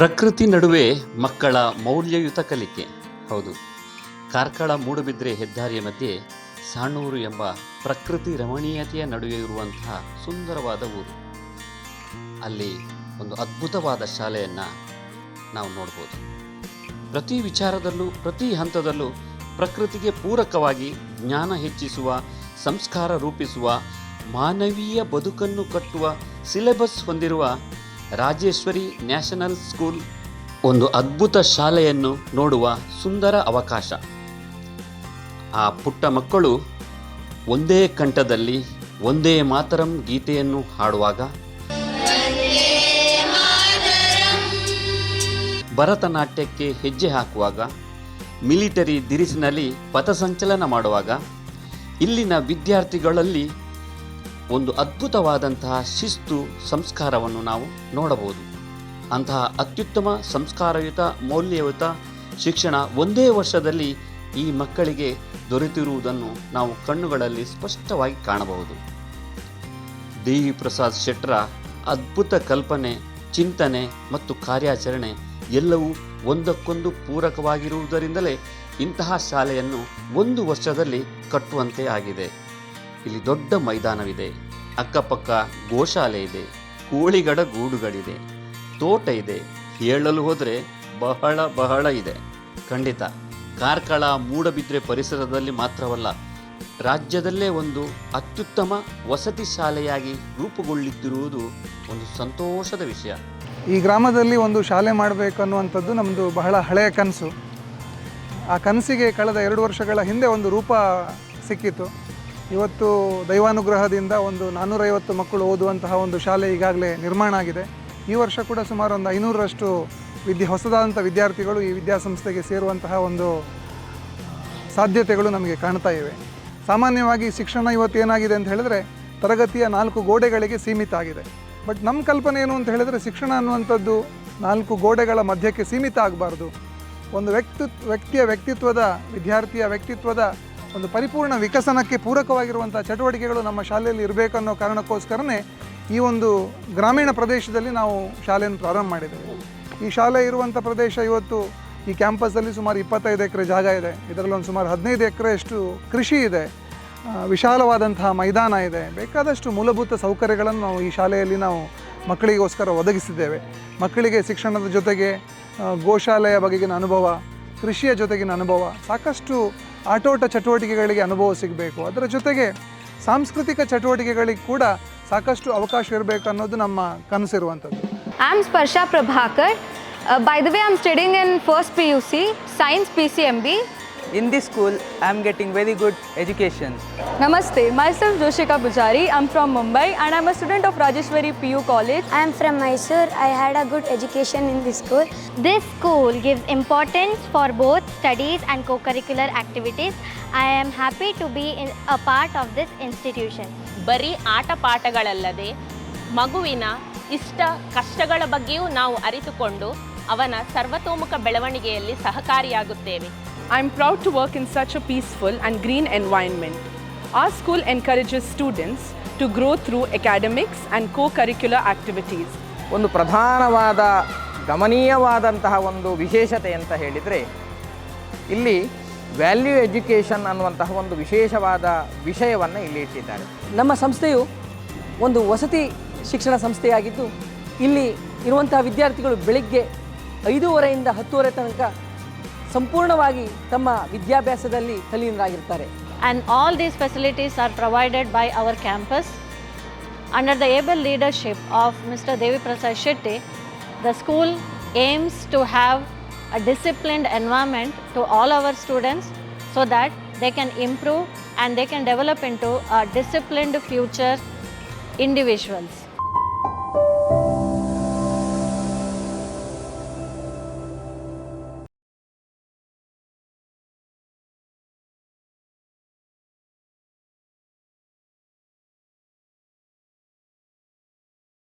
ಪ್ರಕೃತಿ ನಡುವೆ ಮಕ್ಕಳ ಮೌಲ್ಯಯುತ ಕಲಿಕೆ. ಹೌದು. ಕಾರ್ಕಳ ಮೂಡುಬಿದ್ರೆ ಹೆದ್ದಾರಿಯ ಮಧ್ಯೆ ಸಾಣೂರು ಎಂಬ ಪ್ರಕೃತಿ ರಮಣೀಯತೆಯ ನಡುವೆ ಇರುವಂತಹ ಸುಂದರವಾದ ಊರು. ಅಲ್ಲಿ ಒಂದು ಅದ್ಭುತವಾದ ಶಾಲೆಯನ್ನು ನಾವು ನೋಡ್ಬೋದು. ಪ್ರತಿ ವಿಚಾರದಲ್ಲೂ, ಪ್ರತಿ ಹಂತದಲ್ಲೂ ಪ್ರಕೃತಿಗೆ ಪೂರಕವಾಗಿ ಜ್ಞಾನ ಹೆಚ್ಚಿಸುವ, ಸಂಸ್ಕಾರ ರೂಪಿಸುವ, ಮಾನವೀಯ ಬದುಕನ್ನು ಕಟ್ಟುವ, ಸಿಲೆಬಸ್ ಹೊಂದಿರುವ ರಾಜೇಶ್ವರಿ ನ್ಯಾಷನಲ್ ಸ್ಕೂಲ್. ಒಂದು ಅದ್ಭುತ ಶಾಲೆಯನ್ನು ನೋಡುವ ಸುಂದರ ಅವಕಾಶ. ಆ ಪುಟ್ಟ ಮಕ್ಕಳು ಒಂದೇ ಕಂಠದಲ್ಲಿ ಒಂದೇ ಮಾತರಂ ಗೀತೆಯನ್ನು ಹಾಡುವಾಗ ಭರತನಾಟ್ಯಕ್ಕೆ ಹೆಜ್ಜೆ ಹಾಕುವಾಗ, ಮಿಲಿಟರಿ ದಿರಿಸಿನಲ್ಲಿ ಪಥಸಂಚಲನ ಮಾಡುವಾಗ, ಇಲ್ಲಿನ ವಿದ್ಯಾರ್ಥಿಗಳಲ್ಲಿ ಒಂದು ಅದ್ಭುತವಾದಂತಹ ಶಿಸ್ತು ಸಂಸ್ಕಾರವನ್ನು ನಾವು ನೋಡಬಹುದು. ಅಂತಹ ಅತ್ಯುತ್ತಮ ಸಂಸ್ಕಾರಯುತ, ಮೌಲ್ಯಯುತ ಶಿಕ್ಷಣ ಒಂದೇ ವರ್ಷದಲ್ಲಿ ಈ ಮಕ್ಕಳಿಗೆ ದೊರೆತಿರುವುದನ್ನು ನಾವು ಕಣ್ಣುಗಳಲ್ಲಿ ಸ್ಪಷ್ಟವಾಗಿ ಕಾಣಬಹುದು. ದೇವಿ ಪ್ರಸಾದ್ ಶೆಟ್ರ ಅದ್ಭುತ ಕಲ್ಪನೆ, ಚಿಂತನೆ ಮತ್ತು ಕಾರ್ಯಾಚರಣೆ ಎಲ್ಲವೂ ಒಂದಕ್ಕೊಂದು ಪೂರಕವಾಗಿರುವುದರಿಂದಲೇ ಇಂತಹ ಶಾಲೆಯನ್ನು ಒಂದು ವರ್ಷದಲ್ಲಿ ಕಟ್ಟುವಂತೆ ಆಗಿದೆ. ಇಲ್ಲಿ ದೊಡ್ಡ ಮೈದಾನವಿದೆ. ಅಕ್ಕಪಕ್ಕ ಗೋಶಾಲೆ ಇದೆ ಕೋಳಿಗಡ ಗೂಡುಗಳಿದೆ. ತೋಟ ಇದೆ. ಹೇಳಲು ಹೋದರೆ ಬಹಳ ಬಹಳ ಇದೆ. ಖಂಡಿತ, ಕಾರ್ಕಳ ಮೂಡಬಿದ್ರೆ ಪರಿಸರದಲ್ಲಿ ಮಾತ್ರವಲ್ಲ, ರಾಜ್ಯದಲ್ಲೇ ಒಂದು ಅತ್ಯುತ್ತಮ ವಸತಿ ಶಾಲೆಯಾಗಿ ರೂಪುಗೊಳ್ಳುತ್ತಿರುವುದು ಒಂದು ಸಂತೋಷದ ವಿಷಯ. ಈ ಗ್ರಾಮದಲ್ಲಿ ಒಂದು ಶಾಲೆ ಮಾಡಬೇಕು ಅನ್ನುವಂಥದ್ದು ನಮ್ಮದು ಬಹಳ ಹಳೆಯ ಕನಸು. ಆ ಕನಸಿಗೆ ಕಳೆದ ಎರಡು ವರ್ಷಗಳ ಹಿಂದೆ ಒಂದು ರೂಪ ಸಿಕ್ಕಿತು. ಇವತ್ತು ದೈವಾನುಗ್ರಹದಿಂದ ಒಂದು ನಾನ್ನೂರೈವತ್ತು ಮಕ್ಕಳು ಓದುವಂತಹ ಒಂದು ಶಾಲೆ ಈಗಾಗಲೇ ನಿರ್ಮಾಣ ಆಗಿದೆ. ಈ ವರ್ಷ ಕೂಡ ಸುಮಾರು ಒಂದು ಐನೂರರಷ್ಟು ವಿದ್ಯೆ ಹೊಸದಾದಂಥ ವಿದ್ಯಾರ್ಥಿಗಳು ಈ ವಿದ್ಯಾಸಂಸ್ಥೆಗೆ ಸೇರುವಂತಹ ಒಂದು ಸಾಧ್ಯತೆಗಳು ನಮಗೆ ಕಾಣ್ತಾ ಇವೆ. ಸಾಮಾನ್ಯವಾಗಿ ಶಿಕ್ಷಣ ಇವತ್ತು ಏನಾಗಿದೆ ಅಂತ ಹೇಳಿದ್ರೆ ತರಗತಿಯ ನಾಲ್ಕು ಗೋಡೆಗಳಿಗೆ ಸೀಮಿತ ಆಗಿದೆ. ಬಟ್ ನಮ್ಮ ಕಲ್ಪನೆ ಏನು ಅಂತ ಹೇಳಿದ್ರೆ ಶಿಕ್ಷಣ ಅನ್ನುವಂಥದ್ದು ನಾಲ್ಕು ಗೋಡೆಗಳ ಮಧ್ಯಕ್ಕೆ ಸೀಮಿತ ಆಗಬಾರ್ದು. ಒಂದು ವ್ಯಕ್ತಿ ವ್ಯಕ್ತಿಯ ವ್ಯಕ್ತಿತ್ವದ, ವಿದ್ಯಾರ್ಥಿಯ ವ್ಯಕ್ತಿತ್ವದ ಒಂದು ಪರಿಪೂರ್ಣ ವಿಕಸನಕ್ಕೆ ಪೂರಕವಾಗಿರುವಂಥ ಚಟುವಟಿಕೆಗಳು ನಮ್ಮ ಶಾಲೆಯಲ್ಲಿ ಇರಬೇಕು ಅನ್ನೋ ಕಾರಣಕ್ಕೋಸ್ಕರನೇ ಈ ಒಂದು ಗ್ರಾಮೀಣ ಪ್ರದೇಶದಲ್ಲಿ ನಾವು ಶಾಲೆಯನ್ನು ಪ್ರಾರಂಭ ಮಾಡಿದ್ದೇವೆ. ಈ ಶಾಲೆ ಇರುವಂಥ ಪ್ರದೇಶ ಇವತ್ತು ಈ ಕ್ಯಾಂಪಸ್ಸಲ್ಲಿ ಸುಮಾರು ಇಪ್ಪತ್ತೈದು ಎಕರೆ ಜಾಗ ಇದೆ. ಇದರಲ್ಲಿ ಒಂದು ಸುಮಾರು ಹದಿನೈದು ಎಕರೆಯಷ್ಟು ಕೃಷಿ ಇದೆ. ವಿಶಾಲವಾದಂತಹ ಮೈದಾನ ಇದೆ. ಬೇಕಾದಷ್ಟು ಮೂಲಭೂತ ಸೌಕರ್ಯಗಳನ್ನು ನಾವು ಈ ಶಾಲೆಯಲ್ಲಿ ನಾವು ಮಕ್ಕಳಿಗೋಸ್ಕರ ಒದಗಿಸಿದ್ದೇವೆ. ಮಕ್ಕಳಿಗೆ ಶಿಕ್ಷಣದ ಜೊತೆಗೆ ಗೋಶಾಲೆಯ ಬಗೆಗಿನ ಅನುಭವ, ಕೃಷಿಯ ಜೊತೆಗಿನ ಅನುಭವ, ಸಾಕಷ್ಟು ಆಟೋಟ ಚಟುವಟಿಕೆಗಳಿಗೆ ಅನುಭವ ಸಿಗಬೇಕು. ಅದರ ಜೊತೆಗೆ ಸಾಂಸ್ಕೃತಿಕ ಚಟುವಟಿಕೆಗಳಿಗೆ ಕೂಡ ಸಾಕಷ್ಟು ಅವಕಾಶ ಇರಬೇಕು ಅನ್ನೋದು ನಮ್ಮ ಕನಸಿರುವಂಥದ್ದು. Way I am studying in first P U C science P C M PCMB. In this school, I am getting very good education. Namaste, myself Joshika Pujari. am from Mumbai and I am a student of Rajeshwari PU College. I am from Mysore. I had a good education in this school. This school gives importance for both studies and co-curricular activities. I am happy to be in, a part of this institution. ಬರೀ ಆಟ ಪಾಠಗಳಲ್ಲದೆ ಮಗುವಿನ ಇಷ್ಟ ಕಷ್ಟಗಳ ಬಗ್ಗೆಯೂ ನಾವು ಅರಿತುಕೊಂಡು ಅವನ ಸರ್ವತೋಮುಖ ಬೆಳವಣಿಗೆಯಲ್ಲಿ ಸಹಕಾರಿಯಾಗುತ್ತೇವೆ I'm proud to work in such a peaceful and green environment. Our school encourages students to grow through academics and co curricular activities. ಒಂದು ಪ್ರಧಾನವಾದ ಗಮನೀಯವಾದಂತಹ ಒಂದು ವಿಶೇಷತೆ ಅಂತ ಹೇಳಿದರೆ ಇಲ್ಲಿ ವ್ಯಾಲ್ಯೂ ಎಜುಕೇಷನ್ ಅನ್ನುವಂತಹ ಒಂದು ವಿಶೇಷವಾದ ವಿಷಯವನ್ನು ಇಲ್ಲಿ ಇಟ್ಟಿದ್ದಾರೆ ನಮ್ಮ ಸಂಸ್ಥೆಯು ಒಂದು ವಸತಿ ಶಿಕ್ಷಣ ಸಂಸ್ಥೆಯಾಗಿದ್ದು ಇಲ್ಲಿ ಇರುವಂತಹ ವಿದ್ಯಾರ್ಥಿಗಳು ಬೆಳಿಗ್ಗೆ ಐದೂವರೆಯಿಂದ ಹತ್ತುವರೆ ತನಕ ಸಂಪೂರ್ಣವಾಗಿ ತಮ್ಮ ವಿದ್ಯಾಭ್ಯಾಸದಲ್ಲಿ ತಲೀನರಾಗಿರ್ತಾರೆ and all these facilities are provided by our campus under the able leadership of mister Devi Prasad Shetty the school aims to have a disciplined environment to all our students so that they can improve and they can develop into a disciplined future individuals